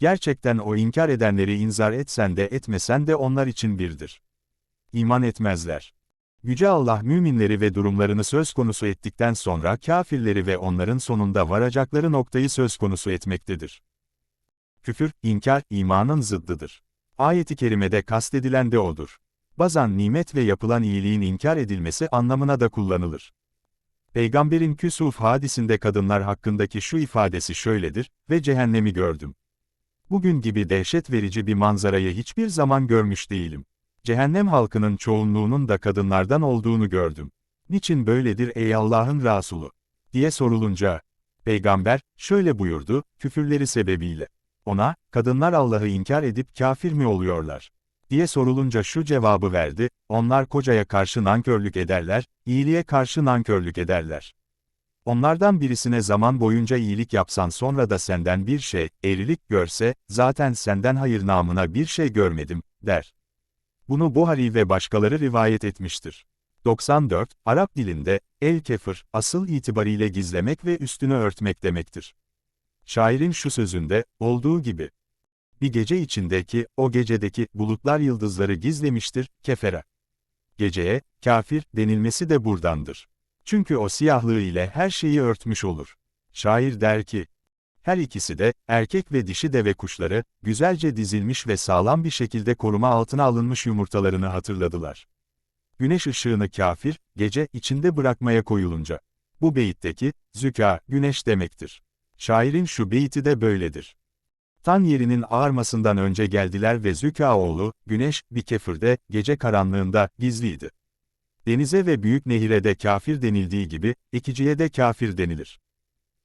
Gerçekten o inkar edenleri inzar etsen de etmesen de onlar için birdir. İman etmezler. Yüce Allah müminleri ve durumlarını söz konusu ettikten sonra kafirleri ve onların sonunda varacakları noktayı söz konusu etmektedir. Küfür, inkar, imanın zıddıdır. Ayet-i kerimede kastedilen de odur. Bazen nimet ve yapılan iyiliğin inkar edilmesi anlamına da kullanılır. Peygamberin Küsuf hadisinde kadınlar hakkındaki şu ifadesi şöyledir, ve cehennemi gördüm. Bugün gibi dehşet verici bir manzarayı hiçbir zaman görmüş değilim. Cehennem halkının çoğunluğunun da kadınlardan olduğunu gördüm. Niçin böyledir ey Allah'ın Resulü? diye sorulunca, Peygamber, şöyle buyurdu, küfürleri sebebiyle. Ona, kadınlar Allah'ı inkar edip kafir mi oluyorlar? diye sorulunca şu cevabı verdi, onlar kocaya karşı nankörlük ederler, iyiliğe karşı nankörlük ederler. Onlardan birisine zaman boyunca iyilik yapsan sonra da senden bir şey, eğrilik görse, zaten senden hayır namına bir şey görmedim, der. Bunu Buhari ve başkaları rivayet etmiştir. 94, Arap dilinde, el-kefir, asıl itibariyle gizlemek ve üstünü örtmek demektir. Şairin şu sözünde, olduğu gibi, bir gece içindeki, o gecedeki, bulutlar yıldızları gizlemiştir, kefera. Geceye, kafir, denilmesi de buradandır. Çünkü o siyahlığı ile her şeyi örtmüş olur. Şair der ki, her ikisi de, erkek ve dişi deve kuşları, güzelce dizilmiş ve sağlam bir şekilde koruma altına alınmış yumurtalarını hatırladılar. Güneş ışığını kafir, gece içinde bırakmaya koyulunca. Bu beyitteki, züka, güneş demektir. Şairin şu beyti de böyledir. Tan yerinin ağarmasından önce geldiler ve Züka oğlu, güneş, bir kefirde, gece karanlığında, gizliydi. Denize ve büyük nehire de kafir denildiği gibi, ekiciye de kafir denilir.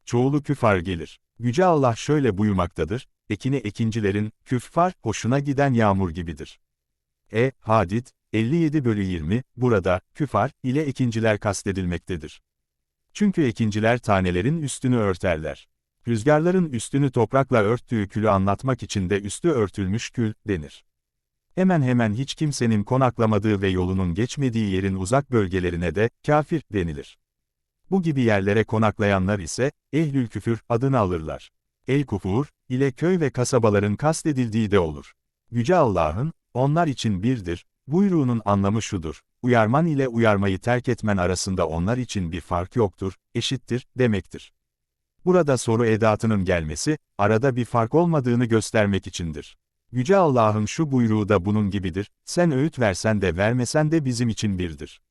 Çoğulu küfar gelir. Yüce Allah şöyle buyurmaktadır, ekini ekincilerin, küffar, hoşuna giden yağmur gibidir. E, Hadid, 57 bölü 20, burada, küfar, ile ekinciler kastedilmektedir. Çünkü ekinciler tanelerin üstünü örterler. Rüzgarların üstünü toprakla örttüğü külü anlatmak için de üstü örtülmüş kül, denir. Hemen hemen hiç kimsenin konaklamadığı ve yolunun geçmediği yerin uzak bölgelerine de, kafir, denilir. Bu gibi yerlere konaklayanlar ise, ehlül küfür, adını alırlar. El-kufur, ile köy ve kasabaların kastedildiği de olur. Yüce Allah'ın, onlar için birdir, buyruğunun anlamı şudur, uyarman ile uyarmayı terk etmen arasında onlar için bir fark yoktur, eşittir, demektir. Burada soru edatının gelmesi, arada bir fark olmadığını göstermek içindir. Yüce Allah'ın şu buyruğu da bunun gibidir, sen öğüt versen de vermesen de bizim için birdir.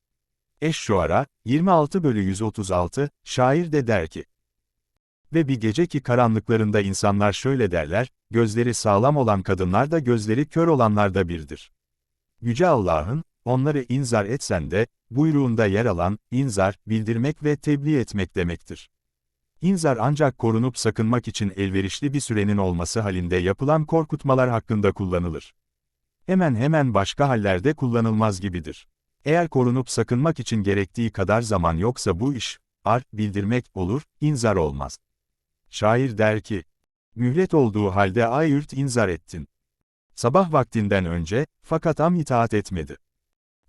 Eş-Şuara, 26 bölü 136, şair de der ki, Ve bir gece ki karanlıklarında insanlar şöyle derler, gözleri sağlam olan kadınlar da gözleri kör olanlar da birdir. Yüce Allah'ın, onları inzar etsen de, buyruğunda yer alan, inzar, bildirmek ve tebliğ etmek demektir. İnzar ancak korunup sakınmak için elverişli bir sürenin olması halinde yapılan korkutmalar hakkında kullanılır. Hemen hemen başka hallerde kullanılmaz gibidir. Eğer korunup sakınmak için gerektiği kadar zaman yoksa bu iş, ar, bildirmek olur, inzar olmaz. Şair der ki, mühlet olduğu halde ayürt inzar ettin. Sabah vaktinden önce, fakat am itaat etmedi.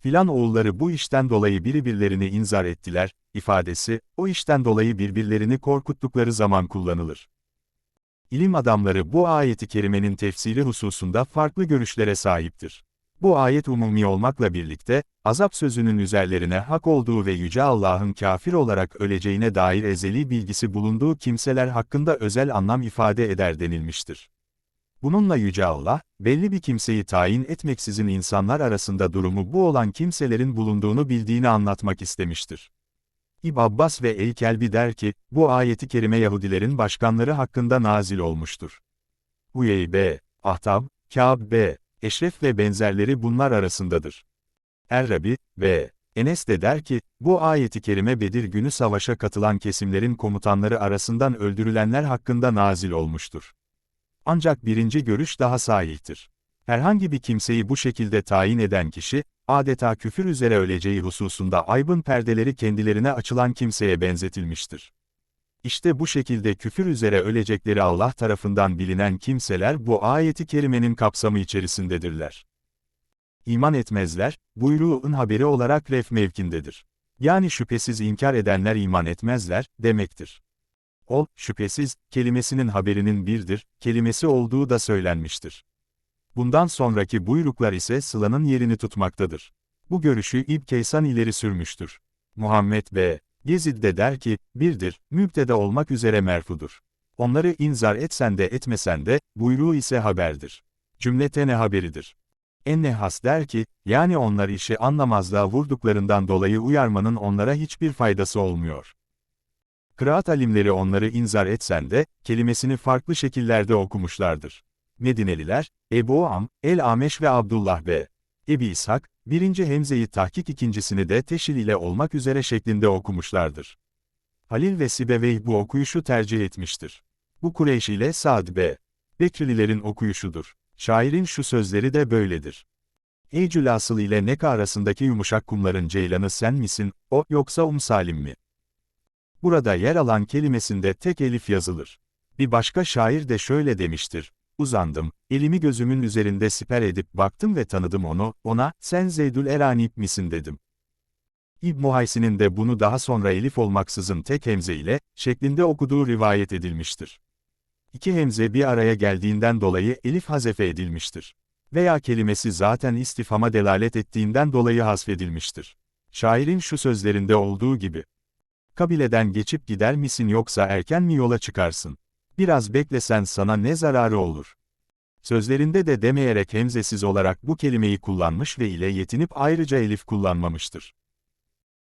Filan oğulları bu işten dolayı birbirlerini inzar ettiler, ifadesi, o işten dolayı birbirlerini korkuttukları zaman kullanılır. İlim adamları bu ayeti kerimenin tefsiri hususunda farklı görüşlere sahiptir. Bu ayet umumi olmakla birlikte, azap sözünün üzerlerine hak olduğu ve Yüce Allah'ın kafir olarak öleceğine dair ezeli bilgisi bulunduğu kimseler hakkında özel anlam ifade eder denilmiştir. Bununla Yüce Allah, belli bir kimseyi tayin etmeksizin insanlar arasında durumu bu olan kimselerin bulunduğunu bildiğini anlatmak istemiştir. İb Abbas ve El-Kelbi der ki, bu ayeti kerime Yahudilerin başkanları hakkında nazil olmuştur. Uyeybe, Ahtab, Kâb B, Eşref ve benzerleri bunlar arasındadır. Errabi ve Enes de der ki, bu ayeti kerime Bedir günü savaşa katılan kesimlerin komutanları arasından öldürülenler hakkında nazil olmuştur. Ancak birinci görüş daha sahihtir. Herhangi bir kimseyi bu şekilde tayin eden kişi, adeta küfür üzere öleceği hususunda aybın perdeleri kendilerine açılan kimseye benzetilmiştir. İşte bu şekilde küfür üzere ölecekleri Allah tarafından bilinen kimseler bu ayeti kerimenin kapsamı içerisindedirler. İman etmezler, buyruğun haberi olarak ref mevkindedir. Yani şüphesiz inkar edenler iman etmezler, demektir. Ol, şüphesiz, kelimesinin haberinin birdir, kelimesi olduğu da söylenmiştir. Bundan sonraki buyruklar ise sılanın yerini tutmaktadır. Bu görüşü İbn Keysan ileri sürmüştür. Muhammed B. Gezid de der ki, birdir, mübteda olmak üzere merfudur. Onları inzar etsen de etmesen de, buyruğu ise haberdir. Cümletene haberidir. Ennehas der ki, yani onlar işi anlamazlığa vurduklarından dolayı uyarmanın onlara hiçbir faydası olmuyor. Kıraat alimleri onları inzar etsen de, kelimesini farklı şekillerde okumuşlardır. Medineliler, Ebu Am, El-Ameş ve Abdullah B. Ebi İshak, birinci hemzeyi tahkik ikincisini de teşil ile olmak üzere şeklinde okumuşlardır. Halil ve Sibeveyh bu okuyuşu tercih etmiştir. Bu Kureyş ile Sa'd B. Bekrililerin okuyuşudur. Şairin şu sözleri de böyledir. Ey asıl ile Neka arasındaki yumuşak kumların ceylanı sen misin, o, yoksa Um Salim mi? Burada yer alan kelimesinde tek elif yazılır. Bir başka şair de şöyle demiştir. Uzandım, elimi gözümün üzerinde siper edip baktım ve tanıdım onu, ona, sen Zeydül Eranip misin dedim. İbn Muhaysin'in de bunu daha sonra elif olmaksızın tek hemze ile, şeklinde okuduğu rivayet edilmiştir. İki hemze bir araya geldiğinden dolayı elif hazefe edilmiştir. Veya kelimesi zaten istifama delalet ettiğinden dolayı hasfedilmiştir. Şairin şu sözlerinde olduğu gibi. Kabileden geçip gider misin yoksa erken mi yola çıkarsın? Biraz beklesen sana ne zararı olur? Sözlerinde de demeyerek hemzesiz olarak bu kelimeyi kullanmış ve ile yetinip ayrıca elif kullanmamıştır.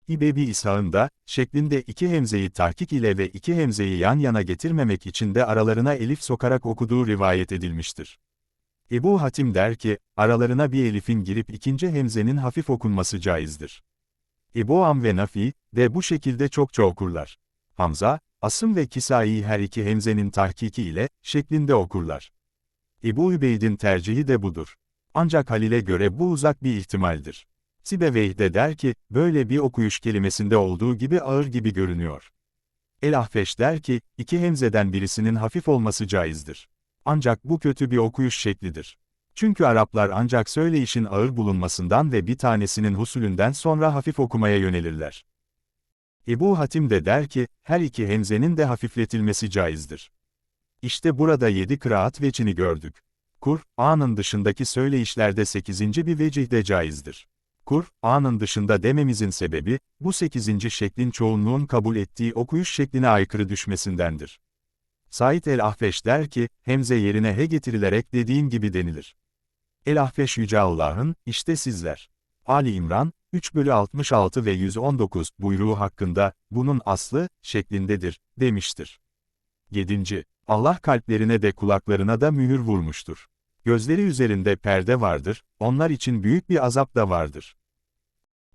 İbebi İshak'ın da, şeklinde iki hemzeyi tahkik ile ve iki hemzeyi yan yana getirmemek için de aralarına elif sokarak okuduğu rivayet edilmiştir. Ebu Hatim der ki, aralarına bir elifin girip ikinci hemzenin hafif okunması caizdir. Ebu Am ve Nafi, de bu şekilde çokça okurlar. Hamza, Asım ve Kisai her iki hemzenin tahkiki ile, şeklinde okurlar. Ebu Übeyd'in tercihi de budur. Ancak Halil'e göre bu uzak bir ihtimaldir. Sibeveyh de der ki, böyle bir okuyuş kelimesinde olduğu gibi ağır gibi görünüyor. El-Ahfeş der ki, iki hemzeden birisinin hafif olması caizdir. Ancak bu kötü bir okuyuş şeklidir. Çünkü Araplar ancak söyleyişin ağır bulunmasından ve bir tanesinin husulünden sonra hafif okumaya yönelirler. Ebu Hatim de der ki, her iki hemzenin de hafifletilmesi caizdir. İşte burada yedi kıraat veçini gördük. Kur, anın dışındaki söyleyişlerde sekizinci bir vecih de caizdir. Kur, anın dışında dememizin sebebi, bu sekizinci şeklin çoğunluğun kabul ettiği okuyuş şekline aykırı düşmesindendir. Said el-Ahfeş der ki, hemze yerine he getirilerek dediğim gibi denilir. El-Ahfeş Yüce Allah'ın, işte sizler. Ali İmran, 3 bölü 66 ve 119 buyruğu hakkında, bunun aslı, şeklindedir, demiştir. 7. Allah kalplerine de kulaklarına da mühür vurmuştur. Gözleri üzerinde perde vardır, onlar için büyük bir azap da vardır.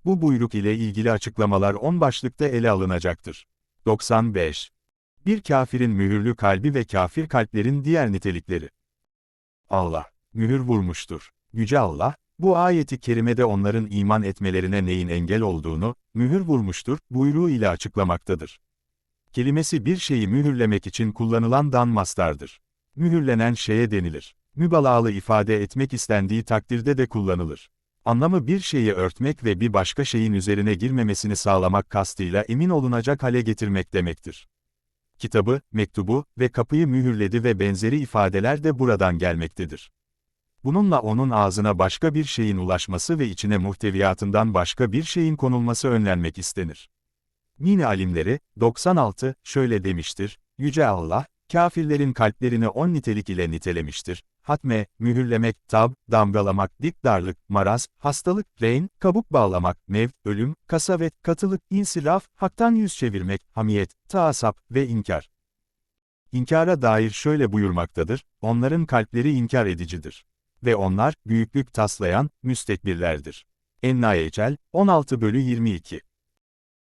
Bu buyruk ile ilgili açıklamalar 10 başlıkta ele alınacaktır. 95. Bir kafirin mühürlü kalbi ve kafir kalplerin diğer nitelikleri. Allah, mühür vurmuştur. Yüce Allah, bu ayeti kerimede onların iman etmelerine neyin engel olduğunu, mühür vurmuştur, buyruğu ile açıklamaktadır. Kelimesi bir şeyi mühürlemek için kullanılan dan mastardır. Mühürlenen şeye denilir. Mübalağalı ifade etmek istendiği takdirde de kullanılır. Anlamı bir şeyi örtmek ve bir başka şeyin üzerine girmemesini sağlamak kastıyla emin olunacak hale getirmek demektir. Kitabı, mektubu ve kapıyı mühürledi ve benzeri ifadeler de buradan gelmektedir. Bununla onun ağzına başka bir şeyin ulaşması ve içine muhteviyatından başka bir şeyin konulması önlenmek istenir. Mini alimleri, 96, şöyle demiştir, Yüce Allah, kafirlerin kalplerini on nitelik ile nitelemiştir. Hatme, mühürlemek, tab, damgalamak, dik darlık, maraz, hastalık, reyn, kabuk bağlamak, mev, ölüm, kasavet, katılık, insiraf, haktan yüz çevirmek, hamiyet, taasap ve inkar. İnkara dair şöyle buyurmaktadır, onların kalpleri inkar edicidir. Ve onlar, büyüklük taslayan, müstekbirlerdir. Ennayeçel, 16 bölü 22